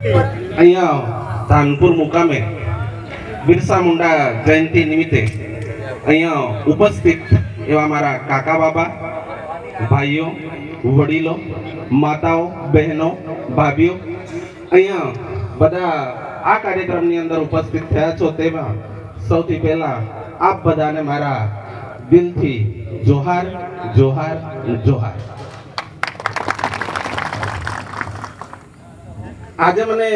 અહીંયા ધાનપુર મુકામે બિરસા મુંડા જયંતિ નિમિત્તે અહીંયા ઉપસ્થિત એવા મારા કાકા બાબા, ભાઈઓ, વડીલો, માતાઓ, બહેનો, ભાભીઓ, અહીંયા બધા આ કાર્યક્રમની અંદર ઉપસ્થિત થયા છો તેમાં સૌથી પહેલા આપ બધાને મારા દિલથી જોહાર જોહાર જોહાર. આજે મને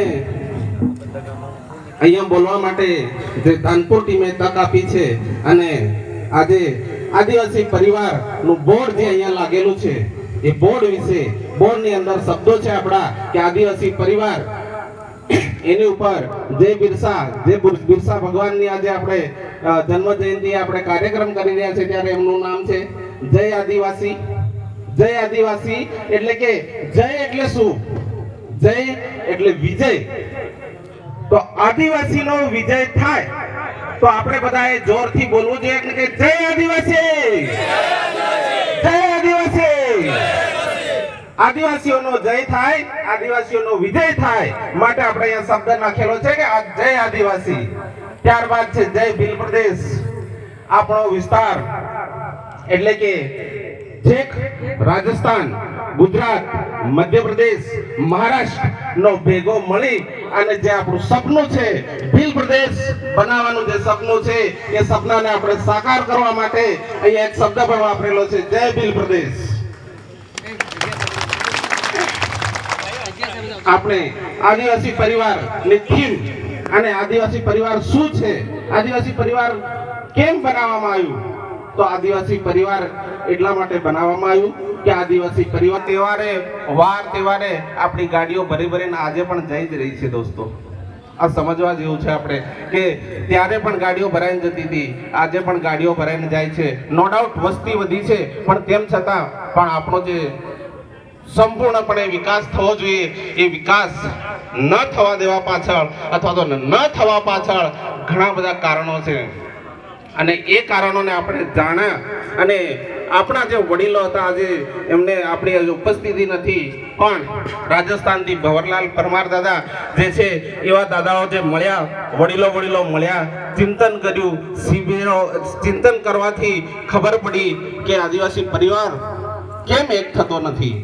અહીંયા બોલવા માટે જે તાનપુર ટીમે તક આપી છે અને આજે આદિવાસી પરિવારનું બોર્ડ જે અહીંયા લાગેલું છે, એ બોર્ડ વિશે બોર્ડની અંદર શબ્દો છે આપણા કે આદિવાસી પરિવાર એની ઉપર જે બિરસા, જે બિર- બિરસા ભગવાનની આજે આપણે જન્મ જયંતિ આપણે કાર્યક્રમ કરી રહ્યા છે ત્યારે એમનું નામ છે જય આદિવાસી જય આદિવાસી એટલે કે જય એટલે શું? જય એટલે વિજય. તો આદિવાસીનો વિજય થાય. તો આપણે બધાએ જોરથી બોલવું જોઈએ એટલે કે જય આદિવાસી. જય આદિવાસી. આદિવાસીઓનો જય થાય, આદિવાસીઓનો વિજય થાય માટે આપણે અહીંયા શબ્દ નાખેલો છે કે આ જય આદિવાસી. ત્યારબાદ છે જય ભીલ પ્રદેશ. આપણો વિસ્તાર એટલે કે છેક રાજસ્થાન, ગુજરાત, મધ્યપ્રદેશ મહારાષ્ટ્ર નો ભેગો મળી અને જે આપણું સપનું છે, ભીલ પ્રદેશ બનાવવાનું જે સપનું છે, એ સપનાને આપણે સાકાર કરવા માટે અહીંયા એક શબ્દ પણ વાપરેલો છે, જય ભીલ પ્રદેશ. આપણે આદિવાસી પરિવારની થીમ અને આદિવાસી પરિવાર શું છે? આદિવાસી પરિવાર કેમ બનાવવામાં આવ્યું? તો આદિવાસી પરિવાર એટલા માટે બનાવવામાં આવ્યું કે આદિવાસી પરિવાર તહેવારે, વાર તહેવારે આપણી ગાડીઓ ભરી ભરીને આજે પણ જઈ જ રહી છે દોસ્તો. આ સમજવા જેવું છે આપણે કે ત્યારે પણ ગાડીઓ ભરાઈને જતી હતી, આજે પણ ગાડીઓ ભરાઈને જાય છે. નો ડાઉટ વસ્તી વધી છે, પણ તેમ છતાં પણ આપણો જે સંપૂર્ણપણે વિકાસ થવો જોઈએ, એ વિકાસ ન થવા દેવા પાછળ, અથવા તો ન થવા પાછળ ઘણા બધા કારણો છે. અને એ કારણોને આપણે જાણ્યા અને આપણા જે વડીલો હતા, આજે એમને આપણી ઉપસ્થિતિ નથી, પણ રાજસ્થાનથી ભવરલાલ પરમાર દાદા જે છે, એવા દાદાઓ જે મળ્યા, વડીલો વડીલો મળ્યા, ચિંતન કર્યું, શિબિરો, ચિંતન કરવાથી ખબર પડી કે આદિવાસી પરિવાર કેમ એક થતો નથી.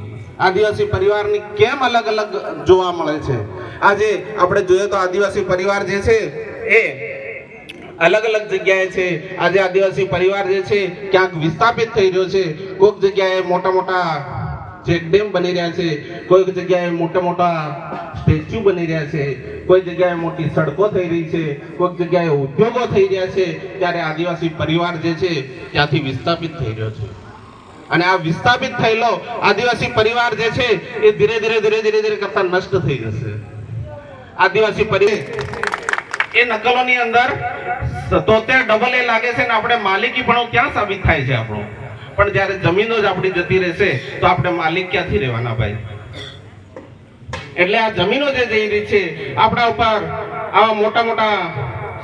આદિવાસી પરિવારની કેમ અલગ અલગ જોવા મળે છે. આજે આપણે જોઈએ તો આદિવાસી પરિવાર જે છે, એ અલગ અલગ જગ્યાએ છે. આજે આદિવાસી પરિવાર જે છે ક્યાંક વિસ્થાપિત થઈ રહ્યો છે. કોઈક જગ્યાએ મોટા મોટા ચેક ડેમ બની રહ્યા છે. કોઈક જગ્યાએ મોટા મોટા સ્ટેચ્યુ બની રહ્યા છે. કોઈ જગ્યાએ મોટી સડકો થઈ રહી છે. કોઈક જગ્યાએ ઉદ્યોગો થઈ રહ્યા છે. ત્યારે આદિવાસી પરિવાર જે છે ત્યાંથી વિસ્થાપિત થઈ રહ્યો છે. અને આ વિસ્થાપિત થયેલો આદિવાસી પરિવાર જે છે એ ધીરે ધીરે ધીરે ધીરે ધીરે કરતા નષ્ટ થઈ જશે. આદિવાસી પરિવાર એ નકલોની અંદર તોતેર ડબલ એ લાગે છે ને આપણે માલિકી ક્યાં સાબિત થાય છે આપણો? પણ જ્યારે જમીનો જ આપણી જતી રહેશે, તો આપણે માલિક ક્યાંથી રહેવાના ભાઈ? એટલે આ જમીનો જે જઈ રહી છે, આપણા ઉપર આવા મોટા મોટા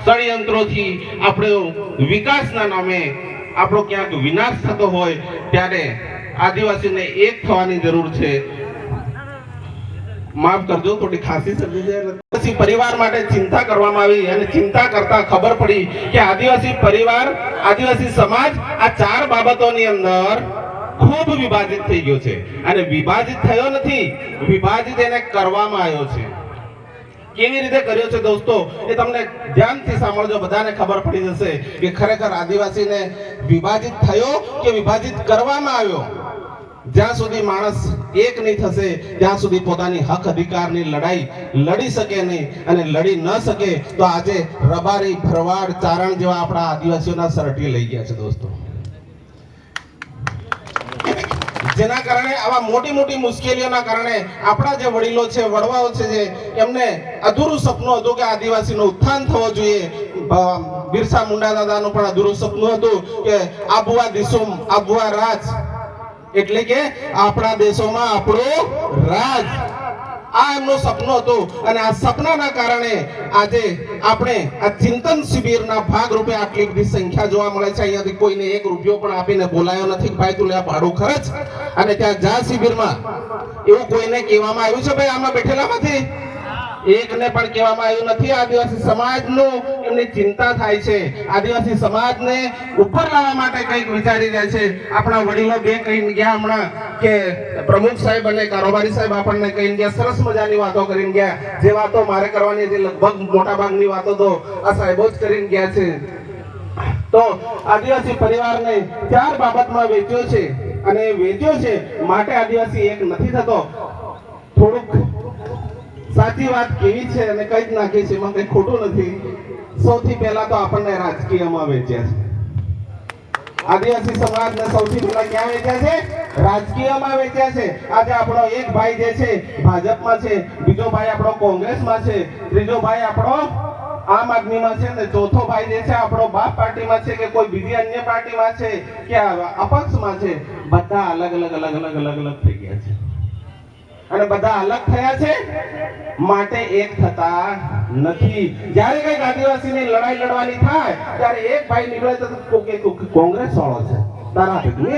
ષડયંત્રોથી આપણો વિકાસના નામે આપણો ક્યાંક વિનાશ થતો હોય, ત્યારે આદિવાસીને એક થવાની જરૂર છે. માફ કરજો થોડી ખાંસી આદિવાસી પરિવાર માટે ચિંતા કરવામાં આવી અને ચિંતા કરતા ખબર પડી કે આદિવાસી પરિવાર, આદિવાસી સમાજ આ ચાર બાબતોની અંદર ખૂબ વિભાજિત થઈ ગયો છે. અને વિભાજિત થયો નથી, વિભાજિત એને કરવામાં આવ્યો છે. કેવી રીતે કર્યો છે દોસ્તો? એ તમને ધ્યાનથી સાંભળજો, બધાને ખબર પડી જશે કે ખરેખર આદિવાસીને વિભાજિત થયો કે વિભાજિત કરવામાં આવ્યો? જ્યાં સુધી માણસ એક નહીં થશે, ત્યાં સુધી પોતાની હક અધિકારની લડાઈ લડી શકે નહીં અને લડી ન શકે, તો આજે રબારી, ભરવાડ, ચારણ જેવા આપણા આદિવાસીઓના સરટી લઈ ગયા છે દોસ્તો. જેના કારણે આવા મોટી મોટી મુશ્કેલીઓના કારણે આપણા જે વડીલો છે, વડવાઓ છે જે, એમને અધૂરું સપનું હતું કે આદિવાસીનો ઉત્થાન થવો જોઈએ. બિરસા મુંડા દાદાનું પણ અધૂરું સપનું હતું કે આબુઆ દિસુમ આબુઆ રાજ એટલે કે આપણા દેશોમાં આપણો રાજ. આ એમનો સપનો હતો અને આ સપનાના કારણે આજે આપણે આ ચિંતન શિબિરના ભાગ રૂપે આટલી બધી સંખ્યા જોવા મળે છે. અહીંયાથી કોઈને એક રૂપિયો પણ આપીને બોલાયો નથી ભાઈ તું લે ભાડું ખર્ચ. અને ત્યાં જા શિબિરમાં. એવું કોઈને કહેવામાં આવ્યું છે? ભાઈ, આમાં બેઠેલામાંથી? એકને પણ કહેવામાં આવ્યું નથી. આદિવાસી સમાજનું એમની ચિંતા થાય છે. આદિવાસી સમાજને ઉપર લાવવા માટે કંઈક વિચારી રહ્યા છે. આપણા વડીલો બે કહીને ગયા હમણાં કે પ્રમુખ સાહેબ અને કારોબારી સાહેબ આપણને કહીને ગયા, સરસ મજાની વાતો કરીને ગયા. જે વાતો મારે કરવાની હતી, લગભગ મોટા ભાગની વાતો તો આ સાહેબો જ કરીને ગયા છે. તો આદિવાસી પરિવારને ચાર બાબતમાં વેચ્યો છે અને વેચ્યો છે. માટે આદિવાસી એક નથી થતો. થોડુંક સાચી વાત કેવી છે અને કઈ જ નાખી છે, એમાં કઈ ખોટું નથી. સૌથી પહેલા તો આપણને રાજકીયમાં વેચ્યા છે. આદિવાસી સમાજને સૌથી પહેલા ક્યાં વેચ્યા છે? રાજકીયમાં વેચ્યા છે. આજે આપણો એક ભાઈ જે છે, ભાજપમાં છે, બીજો ભાઈ આપણો કોંગ્રેસમાં છે, ત્રીજો ભાઈ આપણો આમ આદમીમાં છે ને ચોથો ભાઈ જે છે, આપણો બાપ પાર્ટીમાં છે કે કોઈ બીજી અન્ય પાર્ટીમાં છે કે અપક્ષમાં છે, બધા અલગ અલગ અલગ અલગ અલગ અલગ થઈ ગયા છે. અને બધા અલગ થયા છે? માટે એક થતા નથી. જ્યારે કંઈક આદિવાસીની લડાઈ લડવાની થાય, ત્યારે એક ભાઈ નીકળે તો કોંગ્રેસ વાળો છે. તારા ભેગું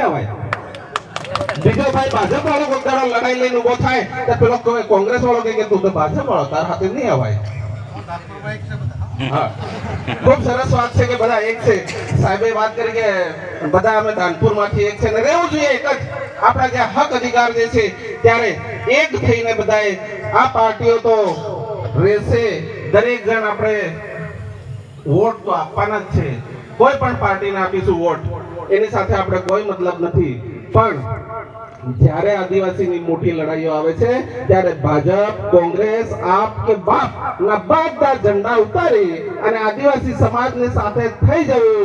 કે ભાજપ વાળો તારા હાથે નહીં અવાય ખૂબ સરસ વાત છે કે બધા એક છે. સાહેબે વાત કરી કે બધા અમે દાનપુરમાંથી એક છે ને રહેવું જોઈએ એક આપણા જે હક અધિકાર જે છે ત્યારે એક થઈને બધાએ આ પાર્ટીઓ તો રહેશે. દરેક જણ આપણે વોટ તો આપવાના જ છે. કોઈ પણ પાર્ટીને આપીશું વોટ. એની સાથે આપણે કોઈ મતલબ નથી. પણ જ્યારે આદિવાસીની મોટી લડાઈઓ આવે છે, ત્યારે ભાજપ, કોંગ્રેસ, આપ કે બાપ ના બધા ઝંડા ઉતારી અને આદિવાસી સમાજને સાથે થઈ જવું.